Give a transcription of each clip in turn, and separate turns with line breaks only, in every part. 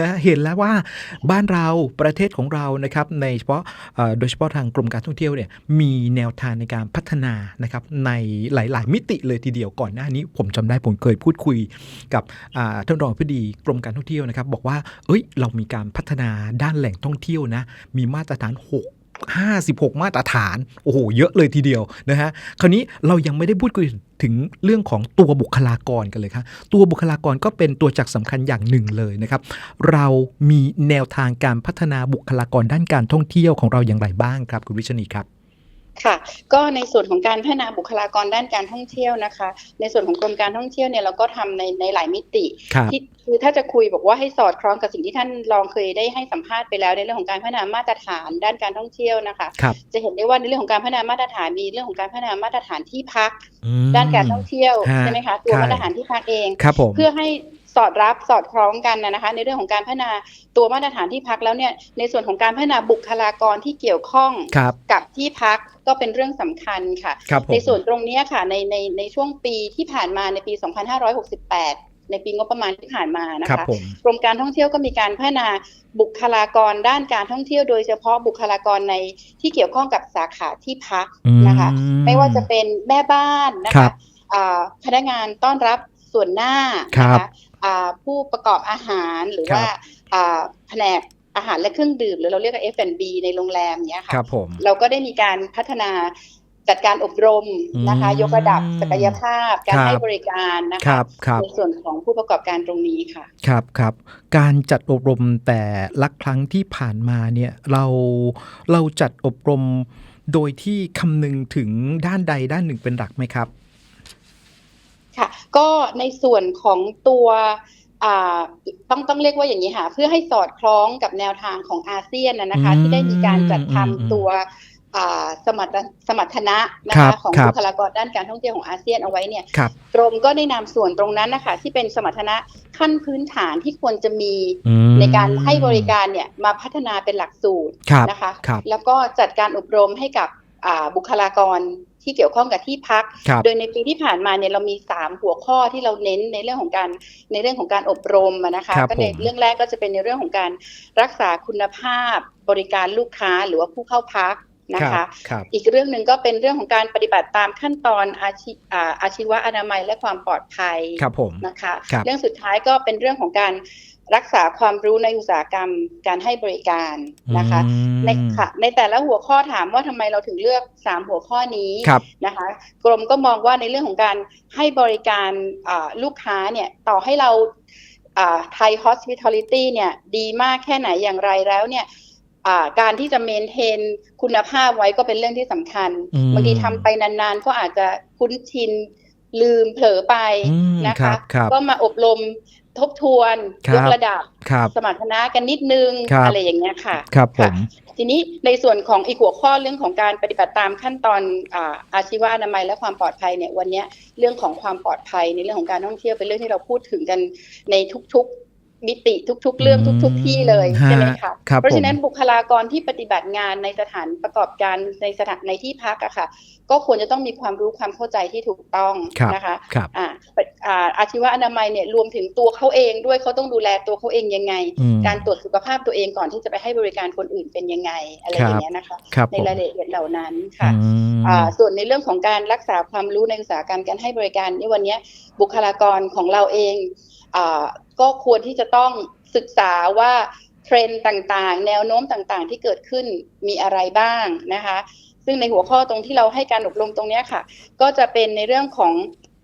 นะเห็นแล้วว่าบ้านเราประเทศของเรานะครับในเฉพาะโดยเฉพาะทางกรมการท่องเที่ยวเนี่ยมีแนวทางในการพัฒนานะครับในหลาย ๆ มิติเลยทีเดียวก่อนหน้านี้ ผมจำได้ผมเคยพูดคุยกับท่านรองผู้ดีกรมการท่องเที่ยวนะครับ บอกว่าเอ้ยเรามีการพัฒนาด้านแหล่งท่องเที่ยวนะมีมาตรฐาน 6 56 มาตรฐาน โอ้โห เยอะเลยทีเดียวนะฮะ คราวนี้เรายังไม่ได้พูดคุยถึงเรื่องของตัวบุคลากรกันเลยครับตัวบุคลากรก็เป็นตัวจักรสำคัญอย่างหนึ่งเลยนะครับ เรามีแนวทางการพัฒนาบุคลากรด้านการท่องเที่ยวของเราอย่างไรบ้างครับ คุณวิชนีครับ
ค่ะ ก็ในส่วนของการพัฒนาบุคลากรด้านการท่องเที่ยวนะคะ ในส่วนของกรมการท่องเที่ยวเนี่ยเราก็ทำในในหลายมิติ
ครับ
ที่คือถ้าจะคุยบอกว่าให้สอดคล้องกับสิ่งที่ท่านรองเคยได้ให้สัมภาษณ์ไปแล้วในเรื่องของการพัฒนามาตรฐานด้านการท่องเที่ยวนะคะ
ครับ
จะเห็นได้ว่าในเรื่องของการพัฒนามาตรฐานมีเรื่องของการพัฒนามาตรฐานที่พัก
อืม
ด้านการท่องเที่ยว
ฮะ
ใช่ไหมคะตัว
ใช่
มาตรฐานที่พักเอง
ครับผม
เพื่อให้ สอดรับสอดคล้องกันนะนะคะในเรื่องของการพัฒนาตัวมาตรฐานที่พักแล้วเนี่ยในส่วนของการพัฒนาบุคลากรที่เกี่ยวข้อง
ครับ
กับที่พักก็เป็นเรื่องสำคัญค่ะ
ครับผม
ในส่วนตรงเนี้ยค่ะในในในช่วงปีที่ผ่านมาในปี 2568ในปีงบประมาณที่ผ่านมานะ
ครั
คะ
บผม
กรมการท่องเที่ยวก็มีการพัฒนาบุคลากรด้านการท่องเที่ยว โดยเฉพาะบุคลากรในที่เกี่ยวข้องกับสาขาที่พักนะคะ
อื
ไม่ว่าจะเป็นแม่บ้านนะ
ครั
คะ
บ
อ่าพนักงานต้อนรับส่วนหน้า
ครั
นะ
บ
คะอ่า ผู้ประกอบอาหารหรือ
ครับ
ว่าอ่าแผนกอาหารและเครื่องดื่ม หรือเราเรียกว่า F&B ในโรงแรมเนี้ยค่ะ
ครับผม
เราก็ได้มีการพัฒนาจัดการอบรมนะคะ
อืม
ยกระดับศักยภาพ การ
ครับ
ให้บริการนะ
ค
คะ
รับครับ
ในส่วนของผู้ประกอบการตรงนี้ค่ะ
ครับครับ การจัดอบรมแต่ละครั้งที่ผ่านมาเนี่ยเราเราจัดอบรมโดยที่คำนึงถึงด้านใดด้านหนึ่งเป็นหลักไหมครับ
ค่ะ ก็ในส่วนของตัวอ่าต้องต้องเรียกว่าอย่างนี้ค่ะเพื่อให้สอดคล้องกับแนวทางของอาเซียนนะนะคะ
อืม
ที่ได้มีการจัดทำ
อืมอืม
ตัวอ่าสมรรถสมรรถนะนะ
ครั
คะ
บ
ของ
ครับ
บุคลากรด้านการท่องเที่ยวของอาเซียนเอาไว้เนี่ย
ครับ
กรมก็ได้นำส่วนตรงนั้นนะคะที่เป็นสมรรถนะขั้นพื้นฐานที่ควรจะมี
อืม
ในการให้บริการเนี่ยมาพัฒนาเป็นหลักสูตร
ครับ
นะคะ
ครับ
แล้วก็จัดการอบรมให้กับอ่าบุคลากร ที่เกี่ยวข้องกับที่พัก
ครับ
โดยในปีที่ผ่านมาเนี่ยเรามี 3 หัวข้อที่เราเน้นในเรื่องของการในเรื่องของการอบรมอะนะคะ
ครับ
ก็ใน
ผม
เรื่องแรกก็จะเป็นในเรื่องของการรักษาคุณภาพบริการลูกค้าหรือว่าผู้เข้าพักนะ
ครั
คะ
บครับ
อีกเรื่องหนึ่งก็เป็นเรื่องของการปฏิบัติตามขั้นตอนอาชีอ่าอาชีวะอนามัยและความปลอดภัย
ครับผม
นะคะ
ครับ
เรื่องสุดท้ายก็เป็นเรื่องของการ รักษาความรู้ในอุตสาหกรรมการให้บริการนะคะ
อืม
ในค่ะในแต่ละหัวข้อถามว่าทำไมเราถึงเลือก 3 หัวข้อนี้
ครับ
นะคะ กรมก็มองว่าในเรื่องของการให้บริการอ่าลูกค้าเนี่ยต่อให้เราไทย hospitality เนี่ยดีมากแค่ไหนอย่างไรแล้วเนี่ยอ่าการที่จะเมนเทนคุณภาพไว้ก็เป็นเรื่องที่สำคัญ
อืม
บางทีทำไปนานๆ ก็อาจจะคุ้นชินลืมเผลอไป
อืม
นะ
ครั
คะ
บครับ
ก็มาอบรม ทบทวน
ครับ
ยกระดับ
ครับ
สมรรถนะกันนิดนึง
ครับ
อะไรอย่างเงี้ยค่ะ
ครับผ
ค่ะ
ม
ทีนี้ในส่วนของอีกหัวข้อเรื่องของการปฏิบัติตามขั้นตอนอาอาชีวะอนามัยและความปลอดภัยเนี่ยวันเนี้ยเรื่องของความปลอดภัยในเรื่องของการท่องเที่ยวเป็นเรื่องที่เราพูดถึงกันในทุกๆ มิติทุก ๆ เรื่องทุก ๆ ที่เลย
ฮะ
ใช่ไหมคะ
ครับ
เพราะฉะนั้น
ผม
บุคลากรที่ปฏิบัติงานในสถานประกอบการในสถานในที่พักอะค่ะ ก็ควรจะต้องมีความรู้ความเข้าใจที่ถูกต้อง
ครับ
นะคะ
ครับ
อ่าอ่าอาชีวะอนามัยเนี่ยรวมถึงตัวเขาเองด้วยเขาต้องดูแลตัวเขาเองยังไง
อืม
การตรวจสุขภาพตัวเองก่อนที่จะไปให้บริการคนอื่นเป็นยังไงอะไร
ค
อ
รับ
ย่างเงี้ยนะคะ
ครับ
ใน
ผม
รายละเอียดเหล่านั้นค่ะ
อืม
อ่าส่วนในเรื่องของการรักษาความรู้ในอุตสาหกรรมการให้บริการในวันเนี้ยบุคลากรของเราเองอ่า ก็ควรที่จะต้องศึกษาว่าเทรนด์ต่างๆ แนวโน้มต่างๆ ที่เกิดขึ้นมีอะไรบ้างนะคะ ซึ่งในหัวข้อตรงที่เราให้การอบรมตรงเนี้ยค่ะ ก็จะเป็นในเรื่องของ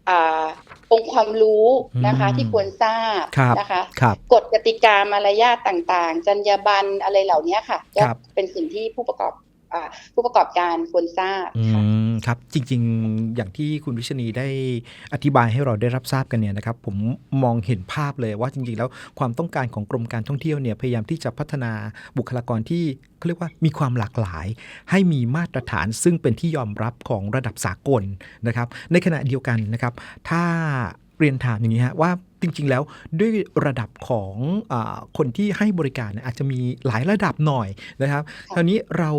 อาองค์ความรู้นะคะ
อืม
ที่ควรทราบ
ครับ
นะคะ
ครับ
กฎกติกามารยาทต่างๆ จรรยาบรรณอะไรเหล่านี้ค่ะก็
ครับ
เป็นสิ่งที่ผู้ประกอบอ่าผู้ประกอบการควรทราบ
อื
ค่ะ
ม ครับ จริงๆ อย่างที่คุณวิชนีได้อธิบายให้เราได้รับทราบกันเนี่ยนะครับ ผมมองเห็นภาพเลยว่าจริงๆ แล้วความต้องการของกรมการท่องเที่ยวเนี่ยพยายามที่จะพัฒนาบุคลากรที่เขาเรียกว่ามีความหลากหลาย ให้มีมาตรฐานซึ่งเป็นที่ยอมรับของระดับสากลนะครับ ในขณะเดียวกันนะครับ ถ้าเรียนถามอย่างนี้ฮะว่า จริง ๆ แล้วด้วยระดับของอาคนที่ให้บริการเนี่ยอาจจะมีหลายระดับหน่อยนะครับคราวนี้เรา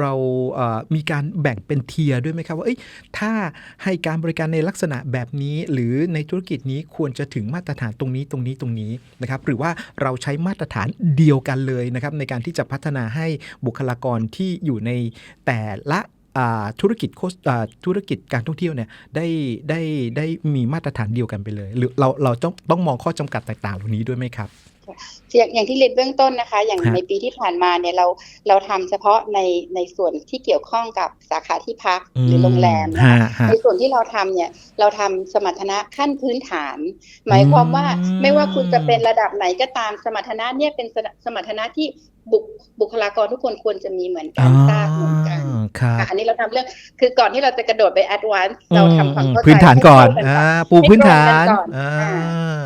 เราเอ่อมีการแบ่งเป็นเทียร์ด้วยไหมครับว่าเอ้ยถ้าให้การบริการในลักษณะแบบนี้ หรือในธุรกิจนี้ควรจะถึงมาตรฐานตรงนี้ตรงนี้ตรงนี้นะครับหรือว่าเราใช้มาตรฐานเดียวกันเลยนะครับในการที่จะพัฒนาให้บุคลากรที่อยู่ในแต่ละอ่า ธุรกิจโคสอ่าธุรกิจการท่องเที่ยวเนี่ยได้ได้ได้มีมาตรฐานเดียวกันไปเลย หรือเราเราต้องต้องมองข้อจำกัดต่างๆเหล่านี้ด้วยไหมครับ
อย่างอย่างที่เรียนเบื้องต้นนะคะ อย่าง
ฮะ
ในปีที่ผ่านมาเนี่ยเราเราทำเฉพาะในในส่วนที่เกี่ยวข้องกับสาขาที่พักหรือโรงแรมนะคะ
ฮะฮะ
ในส่วนที่เราทำเนี่ยเราทำสมรรถนะขั้นพื้นฐาน หมายความว่า
อืม
ไม่ว่าคุณจะเป็นระดับไหนก็ตามสมรรถนะเนี่ยเป็นสมสมรรถนะที่บุคบุคลากรทุกคนควรจะมีเหมือนกันทราบเหมือนกัน
ครับ
ค่ะอันนี้เราทำเรื่องคือก่อนที่เราจะกระโดดไปแอดวานซ์เราทำความเข้าใจ
พื้นฐานก่อน
ให้
อ่า
เข้ากั
ปูพื้นฐาน
ให้ตรงกันก่อน
อ่า
อ่า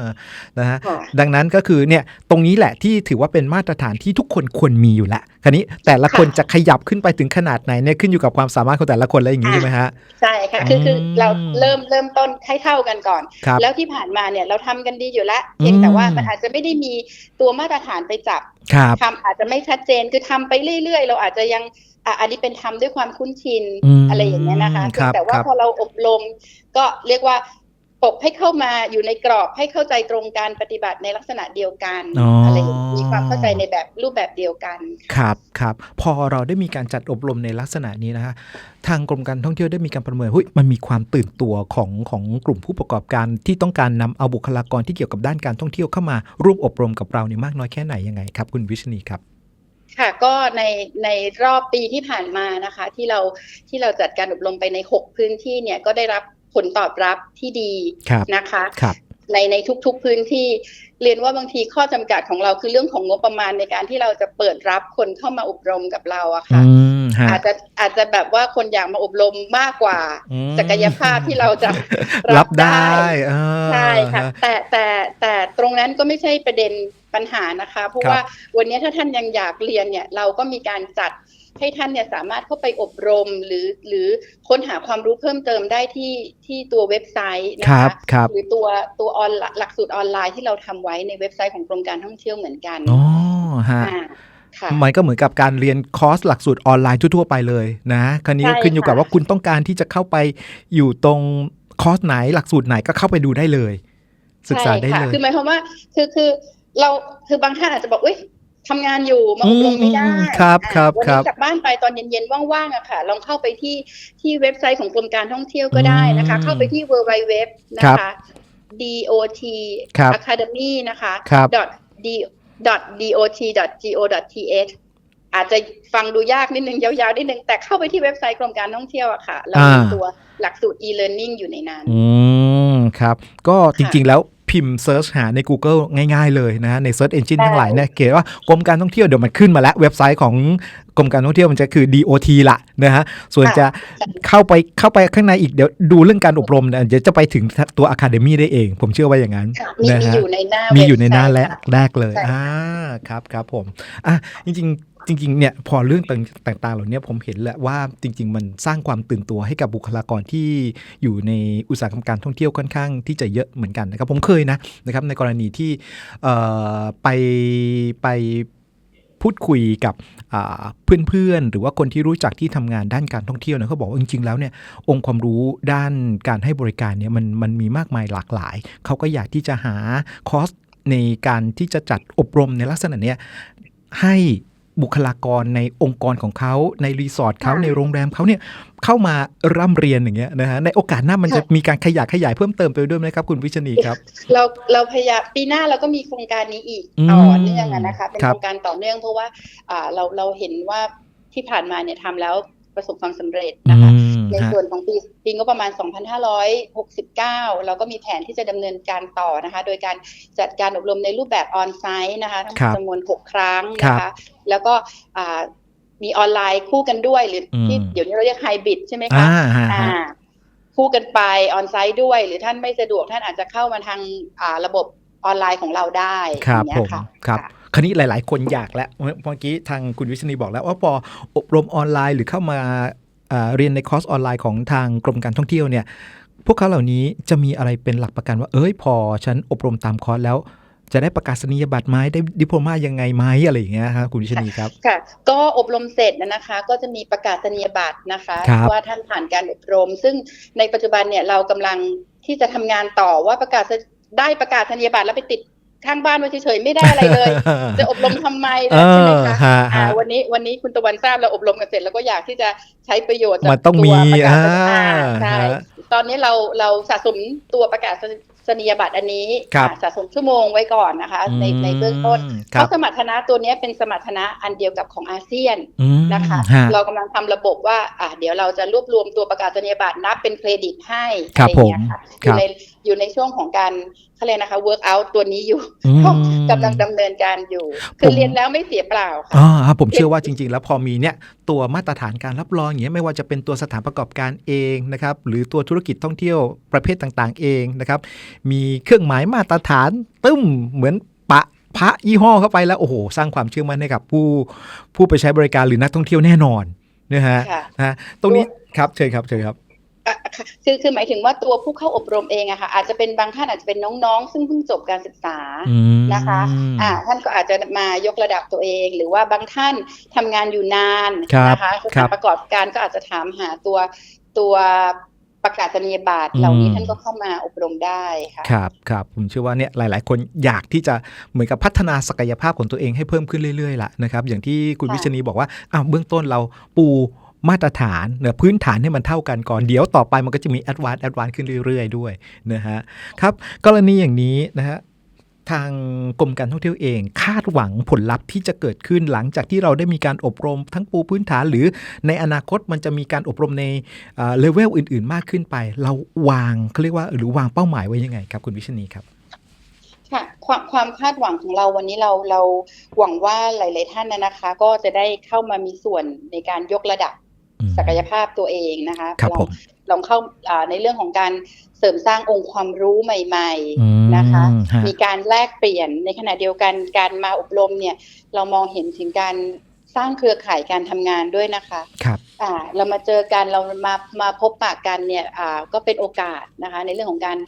นะฮะ
ค่ะ
ดังนั้นก็คือเนี่ยตรงนี้แหละที่ถือว่าเป็นมาตรฐานที่ทุกคนควรมีอยู่แล้วคราวนี้แต่ละคน
ค่ะ
จะขยับขึ้นไปถึงขนาดไหนเนี่ยขึ้นอยู่กับความสามารถของแต่ละคนแล้วอย่างนี้
อ่า
ใช่ไหมฮะ
ใช่ค่ะคือคือ
อืม
เราเริ่มเริ่มต้นให้เท่ากันก่อน
ครับ
แล้วที่ผ่านมาเนี่ยเราทำกันดีอยู่แล้วเพียงแต่ว่ามันอาจจะไม่ได้มีตัวมาตรฐานไปจับ
ครับ
ทำอาจจะไม่ชัดเจนคือทำไปเรื่อยๆ เราอาจจะยัง อะอันนี้เป็นทำด้วยความคุ้นชิน
อืม
อะไรอย่างเงี้ยนะคะ
ครับ
แต่ว่า
ครับ
พอเราอบรมก็เรียกว่าอบให้เข้ามาอยู่ในกรอบให้เข้าใจตรงการปฏิบัติในลักษณะเดียวกัน
อ๋ออ
อะไรอย่างนี้มีความเข้าใจในแบบรูปแบบเดียวกัน
ครับครับพอเราได้มีการจัดอบรมในลักษณะนี้นะฮะทางกรมการท่องเที่ยวได้มีการประเมินเฮ้ยมันมีความตื่นตัวของของกลุ่มผู้ประกอบการที่ต้องการนำเอาบุคลากรที่เกี่ยวกับด้านการท่องเที่ยวเข้ามาร่วมอบรมกับเราเนี่ยมากน้อยแค่ไหนยังไงครับ คุณวิชนีครับ
ค่ะก็ในในรอบปีที่ผ่านมานะคะ ที่เราที่เราจัดการอบรมไปใน 6 พื้นที่เนี่ยก็ได้รับผลตอบรับที่ดี
ครับ
นะคะ
ครับ
ในในทุกๆพื้นที่เรียนว่าบางทีข้อจำกัดของเราคือเรื่องของงบประมาณในการที่เราจะเปิดรับคนเข้ามาอบรมกับเราอะ
อื
ค่ะ
มฮะ
อาจจะอาจจะแบบว่าคนอยากมาอบรมมากกว่า
อืม
ศักยภาพที่เราจะ
รับได้อ่า
ใช่ค่ะแต่แต่แต่ตรงนั้นก็ไม่ใช่ประเด็นปัญหานะคะ เพราะ
ครับ
ว่าวันนี้ถ้าท่านยังอยากเรียนเนี่ยเราก็มีการจัดให้ท่านเนี่ยสามารถเข้าไปอบรมหรือหรือค้นหาความรู้เพิ่มเติมได้ที่ที่ตัวเว็บไซต์นะ
ครั
คะ
บครับ
หรือตัวตัวออนไลน์หลักสูตรออนไลน์ที่เราทำไว้ในเว็บไซต์ของกรมการท่องเที่ยวเหมือนกัน
อ๋อฮะ
อ่าค่ะ
มันก็เหมือนกับการเรียนคอร์สหลักสูตรออนไลน์ทั่ว ๆ ไปเลยนะคราวนี้ก็
ใช่
ขึ้นอยู่กับ
ค่ะ
ว่าคุณต้องการที่จะเข้าไปอยู่ตรงคอร์สไหนหลักสูตรไหนก็เข้าไปดูได้เลย ศึกษาได้
ใช่
เล
ค่ะ
ย
คือหมายความว่าคือคือเราคือบางท่านอาจจะบอกอุ้ยทำงานอยู่มาอบรมไม่ได้
อืมครับ
อ่า
ครับ
วัน
ครั
นี้
บ
กลับบ้านไปตอนเย็นๆว่างๆอะค่ะ ลองเข้าไปที่ที่เว็บไซต์ของกรมการท่องเที่ยวก็ได้นะคะ
อืม
เข้าไปที่ w w w นะ
ครั
คะ
บ
dot
ครับ
academy นะคะ
ครับ
dot .dot.go.th อาจจะฟังดูยากนิดนึงยาวๆนิดนึง แต่เข้าไปที่เว็บไซต์กรมการท่องเที่ยวอะค่ะ เรามีตัวหลักสูตร e-learning อยู่ในนั้น
อืม ครับ ก็จริงๆแล้ว พิมพ์เซิร์ชหาใน Google ง่าย ๆ เลยนะฮะใน Search Engine
ใช่
ทั้งหลายเนี่ยเขียนว่ากรมการท่องเที่ยวเดี๋ยวมันขึ้นมาแล้วเว็บไซต์ของกรมการท่องเที่ยวมันจะคือ DOT ละนะฮะส่วนจะเข้าไปเข้าไปข้างในอีกเดี๋ยวดูเรื่องการอบรมเนี่ยเดี๋ยวจะไปถึงตัว Academy ได้เอง ผมเชื่อว่าอย่างนั้น
ค่ะมี
นะ
มี
ฮะ
อยู่ในหน้า
มี
มี
อยู่ในหน้าแรกแรกเลย
ใช่ค่ะ
อ่าครับครับผมอะจริงๆ จริงๆเนี่ยพอเรื่องต่างๆ เหล่านี้ผมเห็นแหละว่าจริง ๆ มันสร้างความตื่นตัวให้กับบุคลากรที่อยู่ในอุตสาหกรรมการท่องเที่ยวค่อนข้างที่จะเยอะเหมือนกันนะครับผมเคยนะนะครับในกรณีที่ไปไปพูดคุยกับเพื่อนๆ หรือว่าคนที่รู้จักที่ทำงานด้านการท่องเที่ยวเนี่ยเขาบอกว่าจริงๆแล้วเนี่ยองค์ความรู้ด้านการให้บริการเนี่ยมันมันมีมากมายหลากหลาย เขาก็อยากที่จะหาคอร์สในการที่จะจัดอบรมในลักษณะเนี้ยให้ บุคลากรในองค์กรของเขาในรีสอร์ทเขา
ค่ะ
ในโรงแรมเขาเนี่ยเข้ามาร่ำเรียนอย่างเงี้ยนะฮะในโอกาสหน้ามันจะ
ค่ะ
มีการขยายขยายเพิ่มเติมไปด้วยไหมครับ คุณวิชนีครับ
เราเราพยายามปีหน้าเราก็มีโครงการนี้อีก
อืม
ต่อเนื่องอะนะคะเป็น
ครั
โค
บ
รงการต่อเนื่องเพราะว่าอ่าเราเราเห็นว่าที่ผ่านมาเนี่ยทำแล้วประสบความสำเร็จ
อื
นะคะ
ม
ใน
ฮะ
ส่วนของปีปีงบประมาณ 2569 เราก็มีแผนที่จะดำเนินการต่อนะคะ โดยการจัดการอบรมในรูปแบบออนไซต์นะคะ ทั้งหม
ครั
ด
บ
จำนวน 6 ครั้ง
ครั
นะ
บ
คะ แล้วก็อ่ามีออนไลน์คู่กันด้วยหรืออ
ม
ที่เดี๋ยวนี้เราเรียกไฮบริดใช่ไหมคะ
อ่าฮะ
อ่า
ฮะ
คู่กันไปออนไซต์ด้วย หรือท่านไม่สะดวกท่านอาจจะเข้ามาทางอ่าระบบออนไลน์ของเราได้
ครับ
อย่าง
ผ
เงี้
ม
ยค่ะ
ครับ
ค่ะ
คราวนี้หลาย ๆ คนอยากแล้วเมื่อกี้ทางคุณวิษณีบอกแล้วว่าพออบรมออนไลน์หรือเข้ามาอ่า เรียนในคอร์สออนไลน์ของทางกรมการท่องเที่ยวเนี่ยพวกเขาเหล่านี้จะมีอะไรเป็นหลักประกันว่า เอ้ยพอฉันอบรมตามคอร์สแล้วจะได้ประกาศนียบัตรไหมได้ดิโพลมายังไงไหมอะไรอย่างเงี้ยครับคุณวิชนีครับ
ค่ะ ก็อบรมเสร็จนะคะ ก็จะมีประกาศนียบัตรนะคะ
ค
ว่าท่านผ่านการอบรม ซึ่งในปัจจุบันเนี่ยเรากำลังที่จะทำงานต่อว่าประกาศได้ประกาศนียบัตรแล้วไปติด ข้างบ้านไว้เฉยๆไม่ได้อะไรเลย จะอบรมทำไม
เอ
นะใช่ไหม
อ
คะ
ฮะ
อ่า
ฮะ
วันนี้วันนี้คุณตะวันทราบเราอบรมกันเสร็จแล้วก็อยากที่จะใช้ประโยชน์จาก
มันต้องมี
ตัวประกาศ
อ่า
อ่าใช่
ฮะ
ตอนนี้เราเราสะสมตัวประกาศนียบัตรอันนี้
ครับ
อ่าสะสมชั่วโมงไว้ก่อนนะคะ ในในเบื้องต้น
อืม
เพ
ครับ
ราะสมรรถนะตัวเนี้ยเป็นสมรรถนะอันเดียวกับของอาเซียน
อืม
นะคะ
ฮะ
เรากำลังทำระบบว่าอ่าเดี๋ยวเราจะรวบรวมตัวประกาศนียบัตรนับเป็นเครดิตให้
ครับ
อะไรอย่างเงี้ยค่ะ
ผม
อยู่ในอยู่ในช่วงของการเขาเรียกนะคะ work out ตัวนี้อยู่
อืม
กำลังดำเนินการอยู่ คือ
ผม
เรียนแล้วไม่เสียเปล่าค่ะ
อ่าครับผมเชื่อว่าจริง ๆ แล้วพอมีเนี่ยตัวมาตรฐานการรับรองอย่างเงี้ยไม่ว่าจะเป็นตัวสถานประกอบการเองนะครับหรือตัวธุรกิจท่องเที่ยวประเภทต่างๆ เองนะครับ มีเครื่องหมายมาตรฐานตึ้มเหมือนปะ พระยี่ห้อเข้าไปแล้วโอ้โห สร้างความเชื่อมั่นให้กับผู้ผู้ไปใช้บริการหรือนักท่องเที่ยวแน่นอนนะฮะ
ค่ะ
นะฮะตรงนี้ครับเชิญครับเชิญครับ
อะค่ะคือคือหมายถึงว่าตัวผู้เข้าอบรมเองอะค่ะอาจจะเป็นบางท่านอาจจะเป็นน้องๆ ซึ่งเพิ่งจบการศึกษา
อืม
นะคะอ่าท่านก็อาจจะมายกระดับตัวเอง หรือว่าบางท่านทำงานอยู่นาน
ครับ
นะคะส
ครั
ถาน
บ
ประกอบการก็อาจจะถามหาตัวตัว ประกาศนียบัตรเหล่านี้
อืม
ท่านก็เข้ามาอบรมได้ค่ะ
ครับครับผมเชื่อว่าเนี่ยหลาย ๆ คนอยากที่จะเหมือนกับพัฒนาศักยภาพของตัวเองให้เพิ่มขึ้นเรื่อยๆล่ะนะครับ อย่างที่คุณ
ค่ะ
วิชนีบอกว่าอ้าวเบื้องต้นเราปูมาตรฐานเนะพื้นฐานให้มันเท่ากันก่อนเดี๋ยวต่อไปมันก็จะมีแอดวานซ์แอดวานซ์ขึ้นเรื่อย ๆ ด้วยนะฮะครับกรณีอย่างนี้นะฮะ ทางกรมการท่องเที่ยวเอง คาดหวังผลลัพธ์ที่จะเกิดขึ้นหลังจากที่เราได้มีการอบรมทั้งปูพื้นฐาน หรือในอนาคตมันจะมีการอบรมในเลเวลอื่น ๆ มากขึ้นไป เราวางเขาเรียกว่าหรือวางเป้าหมายไว้ยังไงครับ คุณวิชนีครับ
ค่ะความความคาดหวังของเราวันนี้เราเราหวังว่าหลาย ๆ ท่านนะนะคะ ก็จะได้เข้ามามีส่วนในการยกระดับ
อืม
ศักยภาพตัวเองนะคะ
ครับ
ลอง
ผม
ลองเข้าอ่าในเรื่องของการเสริมสร้างองค์ความรู้ใหม่
อืม
ๆนะคะ
ฮะ
มีการแลกเปลี่ยนในขณะเดียวกันการมาอบรมเนี่ยเรามองเห็นถึงการสร้างเครือข่ายการทำงานด้วยนะคะ
ครับ
อ่าเรามาเจอกันเรามามาพบปะกันเนี่ยอ่าก็เป็นโอกาสนะคะ ในเรื่องของการ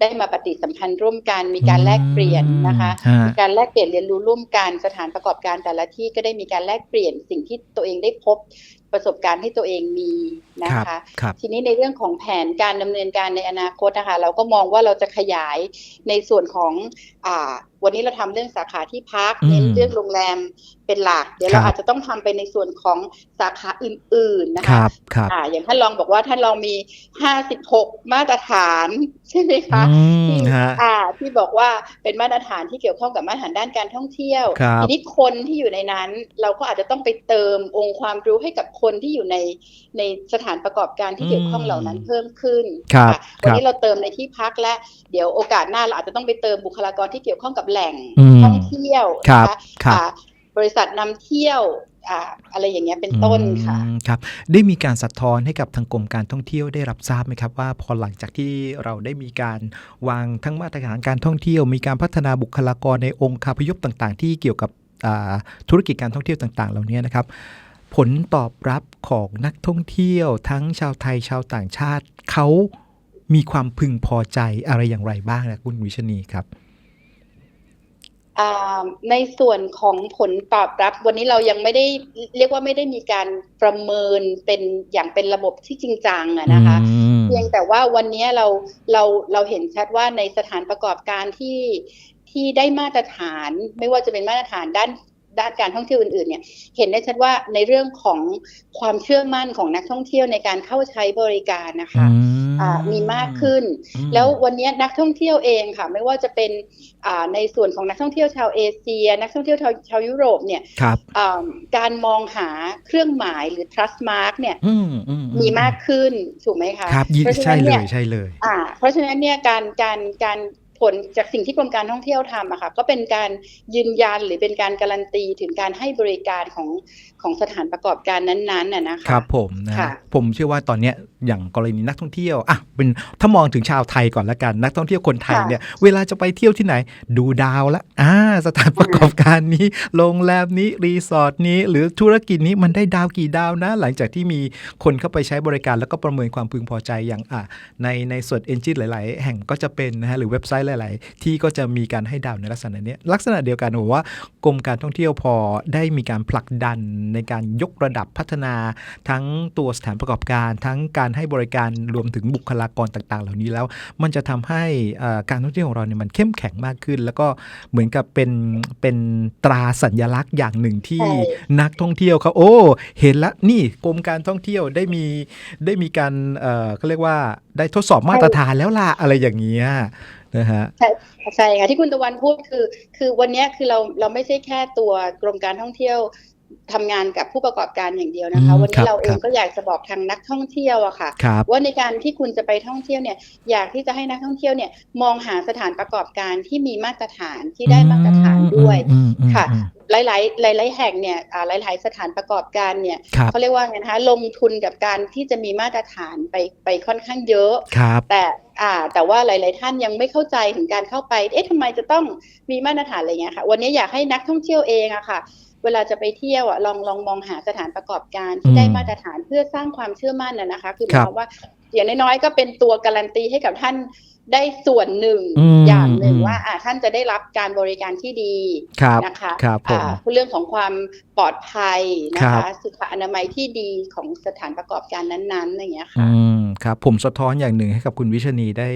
ได้มาปฏิสัมพันธ์ร่วมกัน มีการแลกเปลี่ยนนะคะ
ฮะ
มีการแลกเปลี่ยนเรียนรู้ร่วมกันสถานประกอบการแต่ละที่ก็ได้มีการแลกเปลี่ยนสิ่งที่ตัวเองได้พบ ประสบการณ์ที่ตัวเองมีนะ
ครั
คะ
บครับ
ทีนี้ในเรื่องของแผนการดำเนินการในอนาคตนะคะเราก็มองว่าเราจะขยายในส่วนของอ่าวันนี้เราทำเรื่องสาขาที่พัก
อืม
เน้นเรื่องโรงแรมเป็นหลัก เดี๋ยว
ครั
เรา
บ
อาจจะต้องทำไปในส่วนของสาขาอื่น ๆนะ
ค
คะ
รับครับ
อ่าอย่างท่านรองบอกว่าท่านรองมี56มาตรฐานใช่ไหมคะ
อืม
ที่
ฮะ
อ่าที่บอกว่าเป็นมาตรฐานที่เกี่ยวข้องกับมาตรฐานด้านการท่องเที่ยว
ครับ
ทีนี้คนที่อยู่ในนั้น เราก็อาจจะต้องไปเติมองค์ความรู้ให้กับคนที่อยู่ในในสถานประกอบการที่เกี่ยวข้องเหล่านั้นเพิ่มขึ้น
ครับ
ค่ะวัน
ค
นี้
รับ
เราเติมในที่พักและเดี๋ยวโอกาสหน้าเราอาจจะต้องไปเติมบุคลากรที่เกี่ยวข้องกับแหล่ง
อืม
ท่องเที่ยว
ครับ
นะคะ
ครับ
อ่าบริษัทนำเที่ยวอ่าอะไรอย่างเงี้ยเป็นต้นค่ะ
อืมครับได้มีการสะท้อนให้กับทางกรมการท่องเที่ยวได้รับทราบไหมครับว่าพอหลังจากที่เราได้มีการวางทั้งมาตรฐานการท่องเที่ยว มีการพัฒนาบุคลากรในองค์คาพยพต่าง ๆ ที่เกี่ยวกับอ่าธุรกิจการท่องเที่ยวต่าง ๆ เหล่านี้นะครับ ผลตอบรับของนักท่องเที่ยวทั้งชาวไทยชาวต่างชาติเขามีความพึงพอใจอะไรอย่างไรบ้างนะคุณวิชนีครับ
อ่าในส่วนของผลตอบรับ วันนี้เรายังไม่ได้เรียกว่าไม่ได้มีการประเมินเป็นอย่างเป็นระบบที่จริงจังอะนะคะ
อืม
เพียงแต่ว่าวันนี้เราเราเราเห็นชัดว่าในสถานประกอบการที่ที่ได้มาตรฐาน ไม่ว่าจะเป็นมาตรฐานด้าน ด้านการท่องเที่ยวอื่นๆเนี่ยเห็นได้ชัดว่าในเรื่องของความเชื่อมั่นของนักท่องเที่ยวในการเข้าใช้บริการนะคะ
อื
อ่ามีมากขึ้น
อืม
แล้ววันนี้นักท่องเที่ยวเองค่ะ ไม่ว่าจะเป็นอ่าในส่วนของนักท่องเที่ยวชาวเอเชีย นักท่องเที่ยวชาวชาวยุโรปเนี่ย
ครับ
อ่าการมองหาเครื่องหมายหรือ trust mark เนี่ย
อืมอือื
มีมากขึ้นถูกไหมคะ
ครับยิ
เพราะฉะ
ใช่
นั้น
เล
เนี่ย
ยใช่เลย
อ่าเพราะฉะนั้นเนี่ยการการการผ ลจากสิ่งที่กรมการท่องเที่ยวทำอะค่ะก็เป็นการยืนยันหรือเป็นการการันตีถึงการให้บริการของของสถานประกอบการนั้นๆน่ะนะคะ
ครับผมนะ
ค่ะ
ผมเชื่อว่าตอนเนี้ย อย่างกรณีนักท่องเที่ยวอะเป็นถ้ามองถึงชาวไทยก่อนละกันนักท่องเที่ยวคนไทย
ค่ะ
เนี่ยเวลาจะไปเที่ยวที่ไหน ดูดาวละอ่าสถานประกอบการนี้โรงแรมนี้รีสอร์ทนี้ หรือธุรกิจนี้มันได้ดาวกี่ดาวนะ หลังจากที่มีคนเข้าไปใช้บริการแล้วก็ประเมินความพึงพอใจอย่างอะในในส่วนเอนจินหลาย ๆ แห่งก็จะเป็นนะฮะหรือเว็บไซต์หลาย ๆ ที่ก็จะมีการให้ดาวในลักษณะเนี้ยลักษณะเดียวกันผมว่ากรมการท่องเที่ยวพอได้มีการผลักดันในการยกระดับพัฒนา ทั้งตัวสถานประกอบการ ทั้งการให้บริการรวมถึงบุคลากรต่าง ๆ เหล่านี้แล้ว มันจะทำให้เอ่อการท่องเที่ยวของเราเนี่ยมันเข้มแข็งมากขึ้น แล้วก็เหมือนกับเป็นเป็นตราสัญลักษณ์อย่างหนึ่งที่
ใช่
นักท่องเที่ยวเขาโอ้ เห็นละนี่กรมการท่องเที่ยวได้มีได้มีการเอ่อเขาเรียกว่าได้ทดสอบมาตรฐานแล้วล่ะอะไรอย่างเงี้ยนะฮะ
ใช่ใช่ค่ะที่คุณตะวันพูดคือ คือวันเนี้ยคือเราเราไม่ใช่แค่ตัวกรมการท่องเที่ยว ทำงานกับผู้ประกอบการอย่างเดียวนะคะ
อืม
วัน
ครั
นี้
บ
เราเอ
ครั
ง
บ
ก็อยากจะบอกทางนักท่องเที่ยวอะค่ะ
ครับ
ว่าในการที่คุณจะไปท่องเที่ยวเนี่ยอยากที่จะให้นักท่องเที่ยวเนี่ยมองหาสถานประกอบการที่มีมาตรฐานที่ได้มาตรฐานด้วย
อืมอืม
ค่ะ
อืม
หลายๆหลายๆแห่งเนี่ยอ่าหลายๆสถานประกอบการเนี่ย
ครับ
เขาเรียกว่าไงนะคะลงทุนกับการที่จะมีมาตรฐานไปไปค่อนข้างเยอะ
ครับ
แต่อ่าแต่ว่าหลาย ๆ ท่านยังไม่เข้าใจถึงการเข้าไป เอ๊ะทำไมจะต้องมีมาตรฐานอะไรเงี้ยค่ะวันนี้อยากให้นักท่องเที่ยวเองอะค่ะ เวลาจะไปเที่ยวอะลองลองมองหาสถานประกอบการที่ได้มาตรฐานเพื่อสร้างความเชื่อมั่นนะนะคะ คือห
ครั
มาย
บ
ความว่าอย่างน้อยๆก็เป็นตัวการันตีให้กับท่าน ได้ส่วนหนึ่ง
อืม
อย่างหนึ่ง
อืม
ว่าอ่าท่านจะได้รับการบริการที่ดี
ครับ
นะคะ
ครับผม
อ่าเรื่องของความปลอดภัยนะ
ครั
คะ
บ
สุขอนามัยที่ดีของสถานประกอบการนั้นๆอย่างเงี้ย
อื
ค่ะ
ม ครับผมสะท้อนอย่างหนึ่งให้กับคุณวิชนีได้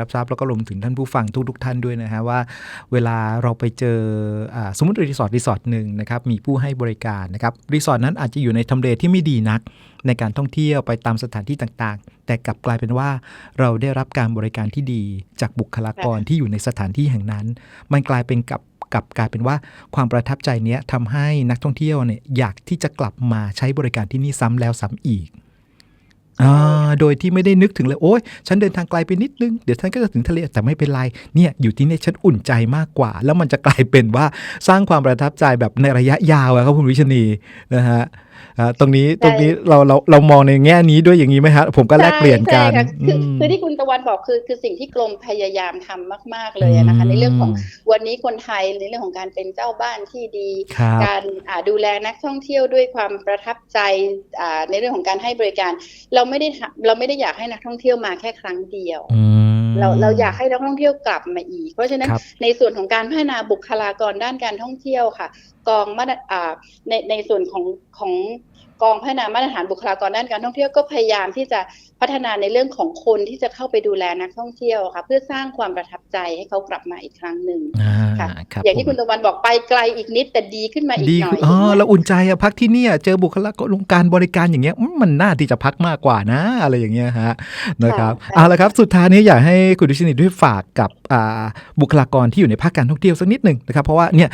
รับทราบแล้วก็รวมถึงท่านผู้ฟังทุกๆท่านด้วยนะฮะว่า เวลาเราไปเจออาสมมติรีสอร์ทรีสอร์ทหนึ่งนะครับมีผู้ให้บริการนะครับรีสอร์ทนั้นอาจจะอยู่ในทำเลที่ไม่ดีนัก ในการท่องเที่ยวไปตามสถานที่ต่างๆ แต่กลับกลายเป็นว่าเราได้รับการบริการที่ดี จากบุคลากรที่อยู่ในสถานที่แห่งนั้น มันกลายเป็นกับกลับกลายเป็นว่าความประทับใจเนี้ยทำให้นักท่องเที่ยวเนี่ยอยากที่จะกลับมาใช้บริการที่นี่ซ้ำแล้วซ้ำอีก อ่าโดยที่ไม่ได้นึกถึงเลยโอ๊ยฉันเดินทางไกลไปนิดนึง เดี๋ยวฉันก็จะถึงทะเลแต่ไม่เป็นไรเนี่ยอยู่ที่นี่ฉันอุ่นใจมากกว่า แล้วมันจะกลายเป็นว่าสร้างความประทับใจแบบในระยะยาวอะครับคุณวิชนีนะฮะตรงนี้ตรงนี้เราเราเรามองในแง่นี้ด้วยอย่างนี้ไหมฮะ ผมก็แลกเปลี่ยนกัน
ใช่ค่ะคือ
ม
คือที่คุณตะวันบอกคือคือสิ่งที่กรมพยายามทำมาก ๆเลยอะนะคะ ในเรื่องของวันนี้คนไทยในเรื่องของการเป็นเจ้าบ้านที่ดี
ครับ
การอ่าดูแลนักท่องเที่ยวด้วยความประทับใจอ่าในเรื่องของการให้บริการ เราไม่ได้ทำเราไม่ได้อยากให้นักท่องเที่ยวมาแค่ครั้งเดียว
อืม
เราเราอยากให้นักท่องเที่ยวกลับมาอีก เพราะฉะนั้น
ครับ
ในส่วนของการพัฒนาบุคลากรด้านการท่องเที่ยวค่ะ กองมาตรอ่าในในส่วนของของกองพัฒนามาตรฐานบุคลากรด้านการท่องเที่ยวก็พยายามที่จะพัฒนาในเรื่องของคนที่จะเข้าไปดูแลนักท่องเที่ยวค่ะเพื่อสร้างความประทับใจให้เขากลับมาอีกครั้งหนึ่ง
อ่า
ค่ะ
ครับ
อย่างที่
ผม
คุณตะวันบอกไปไกลอีกนิดแต่ดีขึ้นมาอีก
ดี
หน่อ
ขึ้
ย
นอ๋อ
อย่างเงี้ย
เราอุ่นใจอะพักที่เนี่ยเจอบุคลากรการบริการอย่างเงี้ยอืมมันน่าที่จะพักมากกว่านะ อะไรอย่างเงี้ยฮะนะครับ
ใช่
เอาละครับสุดท้ายนี้อยากให้คุณดิชนิตด้วยฝากกับอ่าบุคลากรที่อยู่ในภาคการท่องเที่ยวสักนิดหนึ่งนะครับเพราะว่าเนี่ย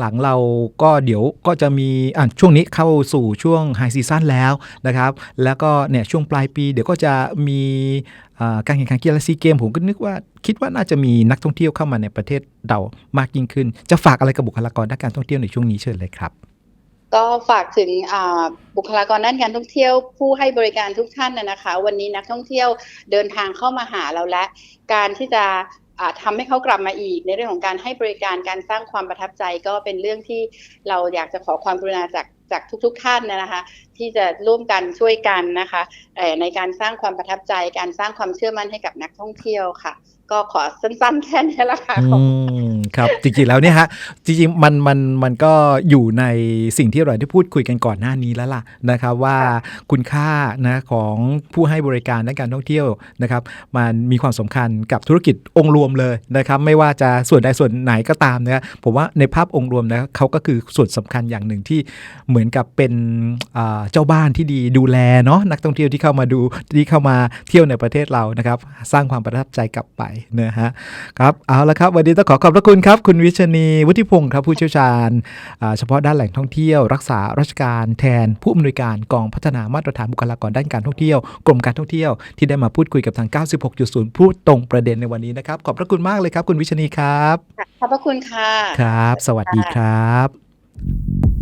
หลังๆเราก็เดี๋ยวก็จะมีอะช่วงนี้เข้าสู่ช่วงไฮซีซั่นแล้วนะครับ แล้วก็เนี่ยช่วงปลายปี เดี๋ยวก็จะมีการแข่งขันกีฬาซีเกมผมก็นึกว่าคิดว่าน่าจะมีนักท่องเที่ยวเข้ามาในประเทศเรามากยิ่งขึ้น จะฝากอะไรกับบุคลากรด้านการท่องเที่ยวในช่วงนี้เชิญเลยครับ
ก็ฝากถึงบุคลากรด้านการท่องเที่ยว ผู้ให้บริการทุกท่านนะคะ วันนี้นักท่องเที่ยวเดินทางเข้ามาหาเราและ การที่จะ อ่าทำให้เขากลับมาอีก ในเรื่องของการให้บริการการสร้างความประทับใจก็เป็นเรื่องที่เราอยากจะขอความกรุณาจากจากทุก ๆ ท่านนะคะ ที่จะร่วมกันช่วยกันนะคะในการสร้างความประทับใจการสร้างความเชื่อมั่นให้กับนักท่องเที่ยวค่ะ ก็ขอสั้นๆแค่นี้ละค่ะขอบ
อื
คุณ
มครับจริงๆแล้วเนี่ยฮะจริงๆมันมันมันก็อยู่ในสิ่งที่เราได้พูดคุยกันก่อนหน้านี้แล้วล่ะนะครับว่าคุณค่านะของผู้ให้บริการด้านการท่องเที่ยวนะครับ มันมีความสำคัญกับธุรกิจองค์รวมเลยนะครับ ไม่ว่าจะส่วนใดส่วนไหนก็ตามนะผมว่าในภาพองค์รวมนะเขาก็คือส่วนสำคัญอย่างหนึ่งที่เหมือนกับเป็นอ่าเจ้าบ้านที่ดีดูแลเนาะนักท่องเที่ยวที่เข้ามาดูที่เข้ามาเที่ยวในประเทศเรานะครับ สร้างความประทับใจกลับไปนะฮะครับเอาละครับวันนี้ต้องขอขอบพระคุณครับ คุณวิชนีวุฒิพงศ์ครับผู้เชี่ยวชาญอ่าเฉพาะด้านแหล่งท่องเที่ยว รักษาราชการแทนผู้อำนวยการกองพัฒนามาตรฐานบุคลากรด้านการท่องเที่ยวกรมการท่องเที่ยวที่ได้มาพูดคุยกับทาง 96.0 พูดตรงประเด็นในวันนี้นะครับ ขอบพระคุณมากเลยครับ คุณวิชนีครับ
ขอบพระคุณค่ะ
ครับ สวัสดีครับ